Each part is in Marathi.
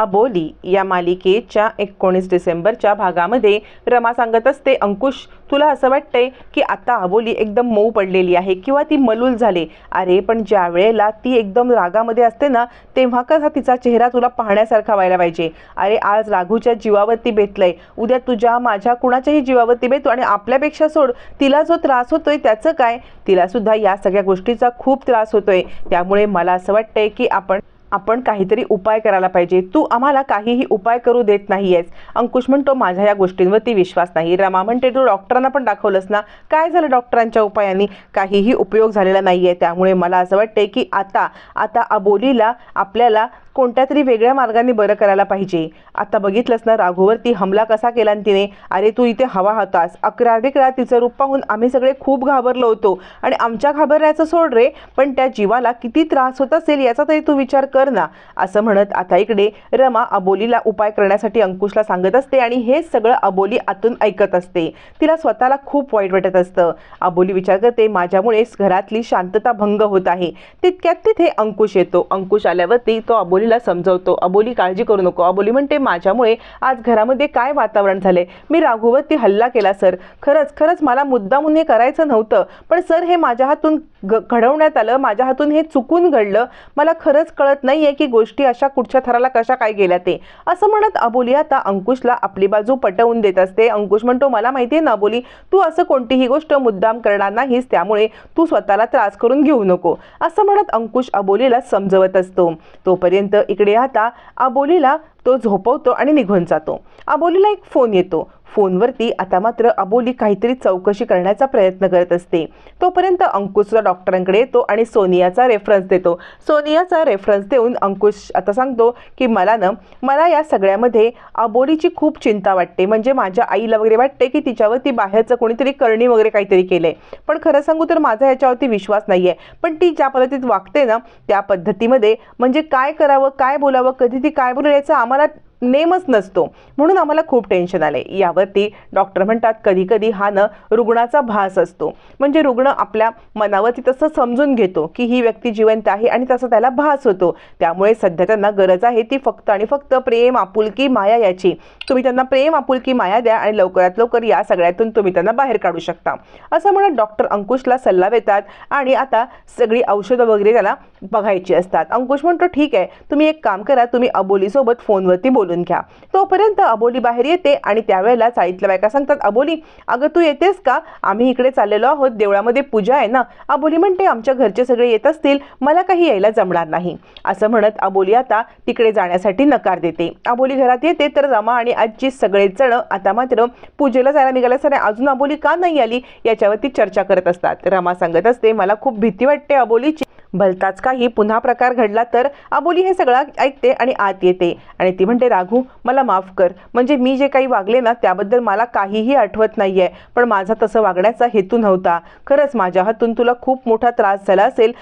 अबोली या मालिकेच्या एकोणीस डिसेंबरच्या भागामध्ये रमा सांगत असते अंकुश तुला असं वाटतंय की आता अबोली एकदम मऊ पडलेली आहे किंवा ती मलूल झाली? अरे पण ज्या वेळेला ती एकदम रागामध्ये असते ना तेव्हा कसा तिचा चेहरा तुला पाहण्यासारखा व्हायला पाहिजे. अरे आज राघूच्या जीवावरती बेतलंय. उद्या तुझ्या माझ्या कुणाच्याही जीवावरती बेतो आणि आपल्यापेक्षा सोड तिला जो त्रास होतोय त्याचं काय? तिला सुद्धा या सगळ्या गोष्टीचा खूप त्रास होतोय. त्यामुळे मला असं वाटतंय की आपण आपण काहीतरी उपाय करायला पाहिजे. तू आम्हाला काहीही उपाय करू देत नाही आहेस अंकुश म्हणतो माझ्या या गोष्टींवरती विश्वास नाही. रमा म्हणते तू डॉक्टरांना पण दाखवलंस ना? काय झालं डॉक्टरांच्या उपायांनी? काहीही उपयोग झालेला नाही आहे त्यामुळे मला असं वाटते की आता आता अबोलीला आपल्याला कोणत्या तरी वेगळ्या मार्गाने बरं करायला पाहिजे. आता बघितलंस ना राघोवरती हमला कसा केला तिने? अरे तू इथे हवा होतास. अकरा वेळा तिचं रूप पाहून आम्ही सगळे खूप घाबरलो होतो. आणि आमच्या घाबरण्याचं सोड रे पण त्या जीवाला किती त्रास होत असेल याचा तरी तू विचार कर ना. असं म्हणत आता इकडे रमा अबोलीला उपाय करण्यासाठी अंकुशला सांगत असते आणि हे सगळं अबोली आतून ऐकत असते. तिला स्वतःला खूप वाईट वाटत असतं. अबोली विचार करते माझ्यामुळेच घरातली शांतता भंग होत आहे. तितक्यात तिथे अंकुश येतो. अंकुश आल्यावरती तो अबोली अबोलीला समजवतो. अबोली काळजी करू नको. अबोली म्हणते माझ्यामुळे आज घरामध्ये काय वातावरण झाले मी राघूवरती हल्ला केला सर. खरंच खरंच मला मुद्दामून हे करायचं नव्हतं. पण सर हे माझ्या हातून घडवण्यात आलं. माझ्या हातून हे चुकून घडलं. मला खरंच कळत नाही आहे की गोष्टी अशा कुठच्या थराला कशा काय गेल्या ते. असं म्हणत अबोली आता अंकुशला आपली बाजू पटवून देत असते. अंकुश म्हणतो मला माहिती आहे ना अबोली तू असं कोणतीही गोष्ट मुद्दाम करणार नाहीस. त्यामुळे तू स्वतःला त्रास करून घेऊ नको. असं म्हणत अंकुश अबोलीला समजवत असतो. तोपर्यंत इकडे आता आबोलीला तो झोपवतो आणि निघून जातो. आबोलीला एक फोन येतो. फोनवरती आता मात्र अबोली काहीतरी चौकशी करण्याचा प्रयत्न करत असते. तोपर्यंत अंकुशचा डॉक्टरांकडे येतो आणि सोनियाचा रेफरन्स देतो. सोनियाचा रेफरन्स देऊन अंकुश आता सांगतो की मला ना मला या सगळ्यामध्ये अबोलीची खूप चिंता वाटते. म्हणजे माझ्या आईला वगैरे वाटते की तिच्यावरती बाहेरचं कोणीतरी करणी वगैरे काहीतरी केलंय. पण खरं सांगू तर माझा याच्यावरती विश्वास नाही आहे पण ती ज्या पद्धतीत वागते ना त्या पद्धतीमध्ये म्हणजे काय करावं काय बोलावं कधी ती काय बोलेल याचा आम्हाला नेमच नसतो. म्हणून आम्हाला खूप टेन्शन आले यावरती डॉक्टर म्हणतात कधी कधी हा न रुग्णाचा भास असतो. म्हणजे रुग्ण आपल्या मनावरती तसं समजून घेतो की ही व्यक्ती जिवंत आहे आणि तसा त्याला भास होतो. त्यामुळे सध्या त्यांना गरज आहे ती फक्त आणि फक्त प्रेम आपुलकी माया याची. तुम्ही त्यांना प्रेम आपुलकी माया द्या आणि लवकरात लवकर या सगळ्यातून तुम्ही त्यांना बाहेर काढू शकता. असं म्हणत डॉक्टर अंकुशला सल्ला देतात आणि आता सगळी औषधं वगैरे त्याला बघायची असतात. अंकुश म्हणतो ठीक आहे तुम्ही एक काम करा तुम्ही अबोलीसोबत फोनवरती बोलून घ्या. तोपर्यंत अबोली बाहेर येते आणि त्यावेळेला चाळीतल्या बायका सांगतात अबोली अगं तू येतेस का? आम्ही इकडे चाललेलो आहोत देवळामध्ये पूजा आहे ना? अबोली म्हणते आमच्या घरचे सगळे येत असतील मला काही यायला जमणार नाही. असं म्हणत अबोली आता तिकडे जाण्यासाठी नकार देते. अबोली घरात येते तर रमा आणि आजची सगळे जण आता मात्र पूजेला जायला निघाले सर अजून अबोली का नाही आली याच्यावरती चर्चा करत असतात. रमा सांगत असते मला खूप भीती वाटते अबोलीची. भलताच काही पुन्हा प्रकार घडला तर अबोली हे सगळं ऐकते आणि आत येते. आणि ती म्हणते राघू मला माफ कर. म्हणजे मी जे काही वागले ना त्याबद्दल मला काहीही आठवत नाही आहे पण माझा तसं वागण्याचा हेतू नव्हता. खरंच माझ्या हातून तुला खूप मोठा त्रास झाला असेल.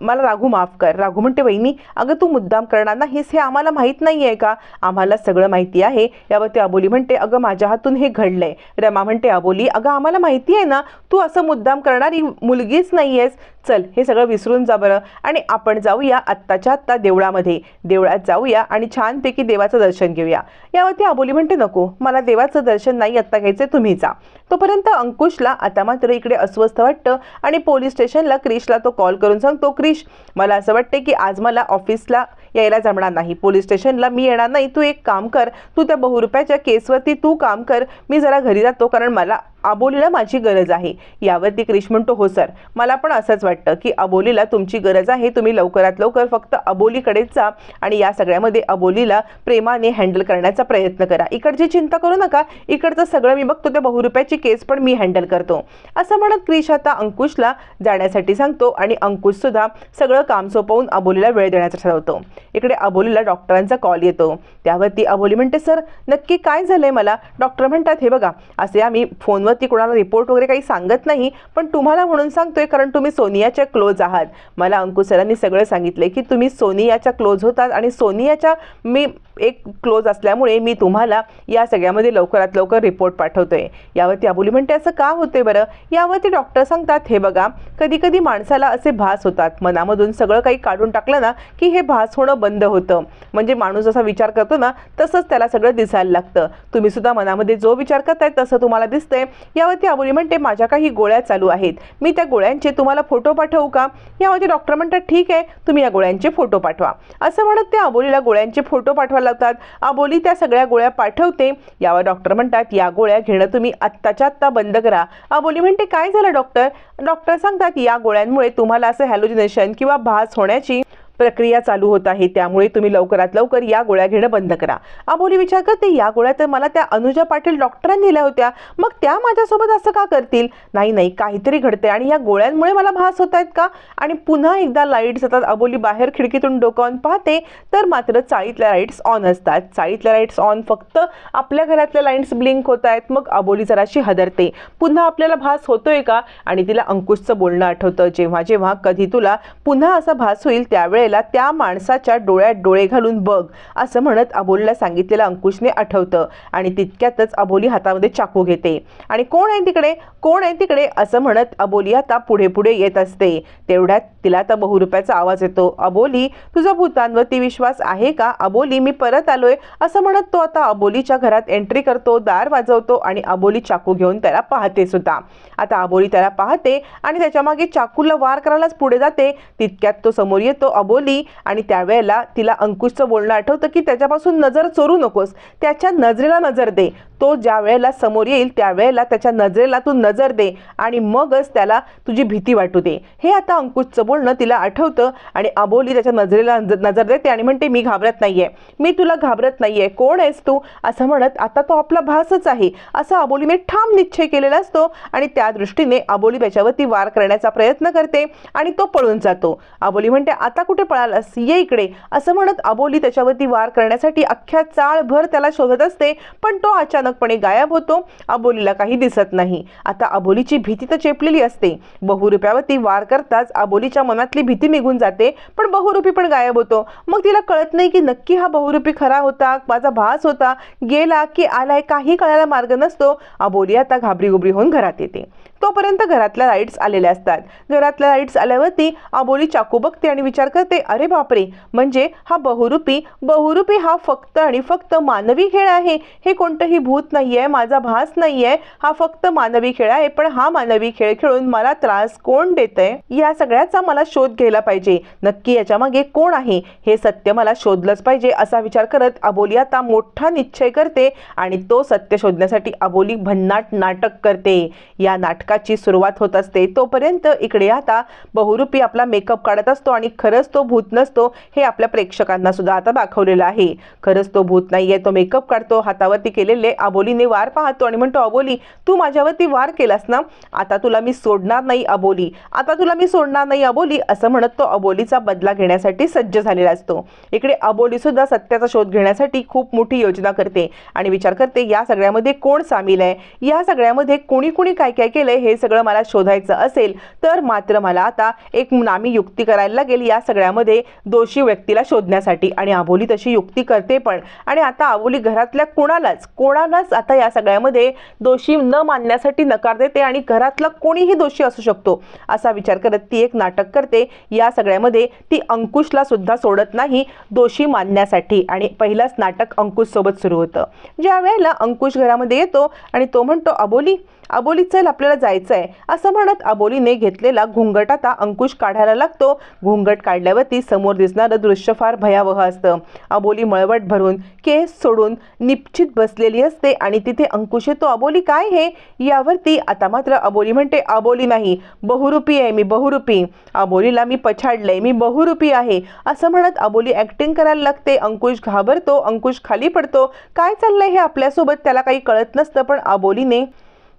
मला राघू माफ कर. राघू म्हणते वहिनी अगं तू मुद्दाम करणार नाहीस हे आम्हाला माहीत नाही आहे का? आम्हाला सगळं माहिती आहे. यावरती अबोली म्हणते अगं माझ्या हातून हे घडलंय. रमा म्हणते अबोली अगं आम्हाला माहिती आहे ना तू असं मुद्दाम करणारी मुलगीच नाही आहेस चल हे सगळं विसरून जा बरं. आणि आपण जाऊया आत्ताच्या आत्ता देवळामध्ये. देवळात जाऊया आणि छानपैकी देवाचं दर्शन घेऊया. यावरती आबोली म्हणते नको मला देवाचं दर्शन नाही आत्ता घ्यायचं तुम्ही जा. तोपर्यंत अंकुशला आता मात्र इकडे अस्वस्थ वाटतं आणि पोलीस स्टेशनला क्रिशला तो कॉल करून सांगतो क्रिश मला असं वाटते की आज मला ऑफिसला यायला जमणार नाही. पोलीस स्टेशनला मी येणार नाही. तू एक काम कर तू त्या बहुरुपयाच्या केसवरती तू काम कर. मी जरा घरी जातो कारण मला अबोलीला माझी गरज आहे. यावरती क्रिश म्हणतो हो सर. मला पण असंच वाटतं की अबोलीला तुमची गरज आहे. तुम्ही लवकरात लवकर फक्त अबोलीकडेच जा आणि या सगळ्यामध्ये अबोलीला प्रेमाने हँडल करण्याचा प्रयत्न करा. इकडची चिंता करू नका. इकडचं सगळं मी बघतो. त्या बहुरुपयाची केस पण मी हँडल करतो. असं म्हणत क्रिश आता अंकुशला जाण्यासाठी सांगतो आणि अंकुशसुद्धा सगळं काम सोपवून अबोलीला वेळ देण्याचं ठरवतो. इकडे अबोलीला डॉक्टरांचा कॉल येतो. त्यावरती अबोली म्हणते सर नक्की काय झालंय मला? डॉक्टर म्हणतात हे बघा असे आम्ही फोनवरती कोणाला रिपोर्ट वगैरे काही सांगत नाही पण तुम्हाला म्हणून सांगतोय कारण तुम्ही सोनियाच्या क्लोज आहात. मला अंकुश सरांनी सगळं सांगितलं की तुम्ही सोनियाच्या क्लोज होतात आणि सोनियाच्या मी एक क्लोज असल्यामुळे मी तुम्हाला या सगळ्यामध्ये लवकरात लवकर रिपोर्ट पाठवतोय. यावरती अबोली म्हणते असं का होते बरं? यावरती डॉक्टर सांगतात हे बघा कधी कधी माणसाला असे भास होतात. मनामधून सगळं काही काढून टाकलं ना की हे भास होणं बंद होतं. म्हणजे माणूस जसा विचार करतो ना तसंच त्याला सगळं दिसायला लागतं. तुम्ही सुद्धा मनामध्ये जो विचार करताय तसं तुम्हाला दिसतंय. यावरती अबोली म्हणते माझ्या काही गोळ्या चालू आहेत. मी त्या गोळ्यांचे तुम्हाला फोटो पाठवू का? यावरती डॉक्टर म्हणतात ठीक आहे तुम्ही या गोळ्यांचे फोटो पाठवा. असं म्हणत ते अबोलीला गोळ्यांचे फोटो पाठवायला लागतात अबोली त्या सगळ्या गोळ्या पाठवते. यावर डॉक्टर म्हणतात या गोळ्या घेणं तुम्ही आत्ताच्या आत्ता बंद करा. अबोली म्हणते काय झालं डॉक्टर डॉक्टर सांगतात या गोळ्यांमुळे तुम्हाला असं हॅलोजिनेशन किंवा भास होण्याची प्रक्रिया चालू होत आहे. त्यामुळे तुम्ही लवकरात लवकर या गोळ्या घेणं बंद करा. अबोली विचार करते या गोळ्या तर मला त्या अनुजा पाटील डॉक्टरांनी दिल्या होत्या. मग त्या माझ्यासोबत असं का करतील? नाही नाही काहीतरी घडते आणि या गोळ्यांमुळे मला भास होत आहेत का? आणि पुन्हा एकदा लाईट्स येतात अबोली बाहेर खिडकीतून डोकावून पाहते. तर मात्र चाळीतल्या लाईट्स ऑन असतात. चाळीतल्या लाईट्स ऑन फक्त आपल्या घरातल्या लाईट्स ब्लिंक होत आहेत. मग अबोली जराशी हदरते. पुन्हा आपल्याला भास होतोय का? आणि तिला अंकुशचं बोलणं आठवतं. जेव्हा जेव्हा कधी तुला पुन्हा असा भास होईल त्यावेळेला त्या माणसाच्या डोळ्यात डोळे घालून बघ असं म्हणत अबोलीला सांगितलेलं अंकुशने आठवतं आणि तितक्यातच अबोली हातामध्ये चाकू घेते. आणि कोण आहे तिकडे? कोण आहे तिकडे? असं म्हणत अबोली आता पुढे पुढे येत असते. तेवढ्यात तिला आता बहुरुपयाचा आवाज येतो. अबोली तुझा भूतांवरती विश्वास आहे का? अबोली मी परत आलोय. असं म्हणत तो आता अबोलीच्या घरात एंट्री करतो दार वाजवतो आणि अबोली चाकू घेऊन त्याला पाहते सुद्धा. आता अबोली त्याला पाहते आणि त्याच्यामागे चाकूला वार करायलाच पुढे जाते. तितक्यात तो समोर येतो. अबोली आणि त्यावेळेला तिला अंकुशचं बोलणं आठवतं की त्याच्यापासून नजर चोरू नकोस. त्याच्या नजरेला नजर दे. तो ज्या वेळेला समोर येईल त्यावेळेला त्याच्या नजरेला तू नजर दे आणि मगच त्याला तुझी भीती वाटू दे. हे आता अंकुशचं बोलणं तिला आठवतं आणि अबोली त्याच्या नजरेला नजर देते आणि म्हणते मी घाबरत नाही आहे मी तुला घाबरत नाही आहे कोण आहेस तू? असं म्हणत आता तो आपला भासच आहे. असं अबोलीने ठाम निश्चय केलेला असतो आणि त्या दृष्टीने अबोली त्याच्यावरती वार करण्याचा प्रयत्न करते आणि तो पळून जातो. अबोली म्हणते आता कुठे पळालास ये इकडे. असं म्हणत अबोली त्याच्यावरती वार करण्यासाठी अख्ख्या चाळभर त्याला शोधत असते पण तो अचानकपणे गायब होतो. अबोलीला काही दिसत नाही. आता अबोलीची भीती तर चेपलेली असते. बहुरुप्यावरती वार करताच अबोलीच्या मनातली भीती निघून जाते पण बहुरूपी पण गायब होतो. मग तिला कळत नाही की नक्की हा बहुरूपी खरा होता माझा भास होता गेला की आलाय काही कळायला मार्ग नसतो. अबोली आता घाबरीगुबरी होऊन घरात येते. तोपर्यंत घरातल्या लाईट्स आलेल्या असतात. घरातल्या लाईट्स आल्यावरती अबोली चाकू बघते आणि विचार करते अरे बापरे! म्हणजे हा बहुरूपी बहुरूपी हा फक्त आणि फक्त मानवी खेळ आहे? हे कोणतंही भूत नाही आहे माझा भास नाही आहे हा फक्त मानवी खेळ आहे पण हा मानवी खेळ खेळून मला त्रास कोण देतंय? या सगळ्याचा मला शोध घ्यायला पाहिजे. नक्की याच्या मागे कोण आहे? हे सत्य मला शोधलंच पाहिजे असा विचार करत अबोली आता मोठा निश्चय करते आणि तो सत्य शोधण्यासाठी अबोली भन्नाट नाटक करते. या नाटक नाटकाची सुरुवात होत असते. तोपर्यंत इकडे आता बहुरूपी आपला मेकअप काढत असतो आणि खरंच तो भूत नसतो हे आपल्या प्रेक्षकांना सुद्धा आता दाखवलेलं आहे. खरंच तो भूत नाहीये तो मेकअप काढतो हातावरती केलेले अबोलीने वार पाहतो आणि म्हणतो अबोली तू माझ्यावरती वार केलास ना? आता तुला मी सोडणार नाही अबोली. आता तुला मी सोडणार नाही अबोली. असं म्हणत तो अबोलीचा बदला घेण्यासाठी सज्ज झालेला असतो. इकडे अबोली सुद्धा सत्याचा शोध घेण्यासाठी खूप मोठी योजना करते आणि विचार करते या सगळ्यामध्ये कोण सामील आहे? या सगळ्यामध्ये कोणी कोणी काय काय केलंय? हे सगळं मला शोधायचं असेल तर मात्र मला आता एक नामी युक्ती करायला लागेल या सगळ्यामध्ये दोषी व्यक्तीला शोधण्यासाठी. आणि अबोली तशी युक्ती करते पण. आणि आता अबोली घरातल्या कोणालाच कोणालाच आता या सगळ्यामध्ये दोषी न मानण्यासाठी नकार देते आणि घरातला कोणीही दोषी असू शकतो असा विचार करत ती एक नाटक करते. या सगळ्यामध्ये ती अंकुशला सुद्धा सोडत नाही दोषी मानण्यासाठी. आणि पहिलंच नाटक अंकुश सोबत सुरू होतं. ज्या वेळेला अंकुश घरामध्ये येतो आणि तो म्हणतो अबोली अबोली चल आपल्याला जायचं आहे असं म्हणत अबोलीने घेतलेला घुंगट आता अंकुश काढायला लागतो. घुंगट काढल्यावरती समोर दिसणारं दृश्य फार भयावह असतं. अबोली मळवट भरून केस सोडून निश्चित बसलेली असते आणि तिथे अंकुश येतो अबोली काय हे? यावरती आता मात्र अबोली म्हणते अबोली नाही बहुरूपी आहे मी बहुरूपी. अबोलीला मी पछाडलंय मी बहुरूपी आहे. असं म्हणत अबोली ऍक्टिंग करायला लागते. अंकुश घाबरतो अंकुश खाली पडतो. काय चाललंय हे आपल्यासोबत? त्याला काही कळत नसतं पण अबोलीने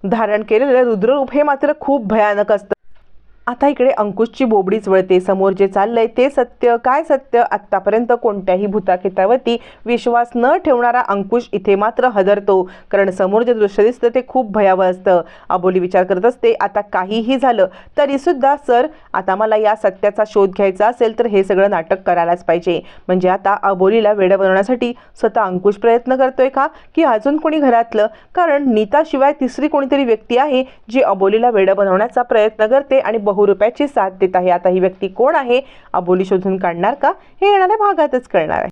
धारण केलेलं रुद्ररूप हे मात्र खूप भयानक असतं. आता इकडे अंकुशची बोबडीच वळते. समोर जे चाललंय ते सत्य. काय सत्य? आत्तापर्यंत कोणत्याही भूताखेतावरती विश्वास न ठेवणारा अंकुश इथे मात्र हदरतो. कारण समोर जे दृश्य दिसतं ते खूप भयावह असतं. अबोली विचार करत असते आता काहीही झालं तरीसुद्धा सर आता मला या सत्याचा शोध घ्यायचा असेल तर हे सगळं नाटक करायलाच पाहिजे. म्हणजे आता अबोलीला वेडं बनवण्यासाठी स्वतः अंकुश प्रयत्न करतोय का? की अजून कोणी घरातलं? कारण नीताशिवाय तिसरी कोणीतरी व्यक्ती आहे जी अबोलीला वेडं बनवण्याचा प्रयत्न करते आणि बहुरुपयाची साथ देत आहे. आता ही व्यक्ती कोण आहे? अबोली शोधून काढणार का? हे येणाऱ्या भागातच कळणार आहे.